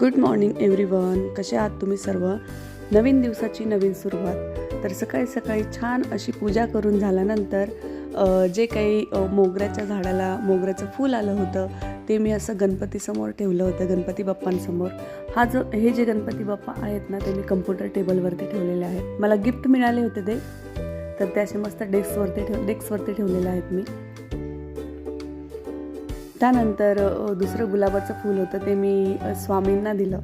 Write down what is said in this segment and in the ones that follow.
Good morning everyone कसे आहात तुम्ही सर्व? नवीन दिवसाची नवीन सुरुवात. तर सकाळी सकाळी छान अशी पूजा करून झाल्यानंतर जे काही मोगऱ्याच्या झाडाला मोगऱ्याचं फूल आलं होतं ते मी असं गणपतीसमोर ठेवलं होतं गणपती बाप्पांसमोर. हा जो हे जे गणपती बाप्पा आहेत ना ते मी कम्प्युटर टेबलवरती ठेवलेले आहेत. मला गिफ्ट मिळाले होते ते. तर ते असे मस्त डेस्कवरती ठेव डेस्कवरती ठेवलेले आहेत मी. त्यानंतर दुसरं गुलाबाचं फूल होतं ते मी स्वामींना दिलं.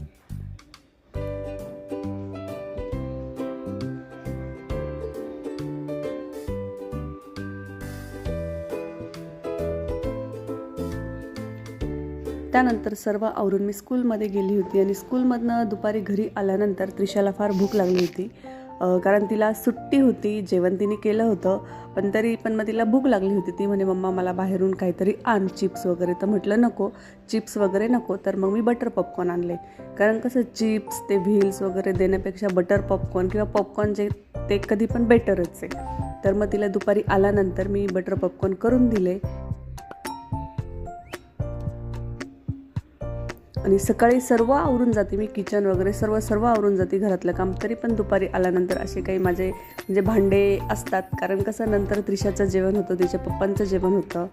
त्यानंतर सर्व आवरून मी स्कूलमध्ये गेली होती आणि स्कूलमधनं दुपारी घरी आल्यानंतर त्रिशाला फार भूक लागली होती. कारण तिला सुट्टी होती जेवण तिने केलं होतं पण तरी पण मग तिला भूक लागली होती. ती म्हणे मम्मा मला बाहेरून काहीतरी आण चिप्स वगैरे. तर म्हटलं नको चिप्स वगैरे नको. तर मग मी बटर पॉपकॉर्न आणले. कारण कसं चिप्स ते व्हील्स वगैरे देण्यापेक्षा बटर पॉपकॉर्न किंवा पॉपकॉर्न जे ते कधी पण बेटरच आहे. तर मग तिला दुपारी आल्यानंतर मी बटर पॉपकॉर्न करून दिले. आणि सकाळी सर्व आवरून जाते मी किचन वगैरे सर्व सर्व आवरून जाते घरातलं काम. तरी पण दुपारी आल्यानंतर असे काही माझे म्हणजे भांडे असतात कारण कसं नंतर त्रिशाचं जेवण होतं तिच्या पप्पांचं जेवण होतं.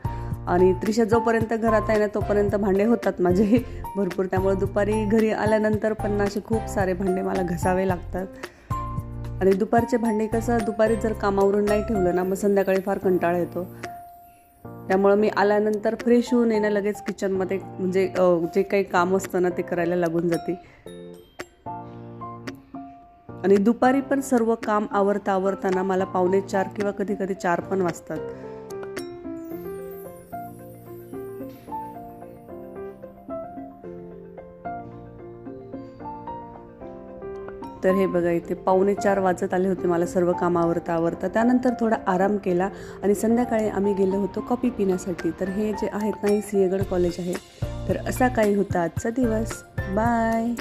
आणि त्रिशा जोपर्यंत घरात आहे ना तोपर्यंत भांडे होतात माझे. भरपूर. त्यामुळे दुपारी घरी आल्यानंतर पण असे खूप सारे भांडे मला घसावे लागतात. आणि दुपारचे भांडे कसं दुपारी जर कामावरून नाही ठेवलं ना मग संध्याकाळी फार कंटाळा येतो. त्यामुळं मी आल्यानंतर फ्रेश होऊन येणं लगेच किचनमध्ये म्हणजे जे काही काम असतं ना ते करायला लागून जाते. आणि दुपारी पण सर्व काम आवरता आवरताना मला पावणे चार किंवा कधी कधी चार पण वाजतात. तर हे बघा इथे पावणे चार वाजत आले होते मला सर्व कामावरता आवरता. त्यानंतर थोडा आराम केला आणि संध्याकाळी आम्ही गेलो होतो कॉफी पिण्यासाठी. तर हे जे आहेत ना हे सिंहगड कॉलेज आहे. तर असा काही होता आजचा दिवस. बाय!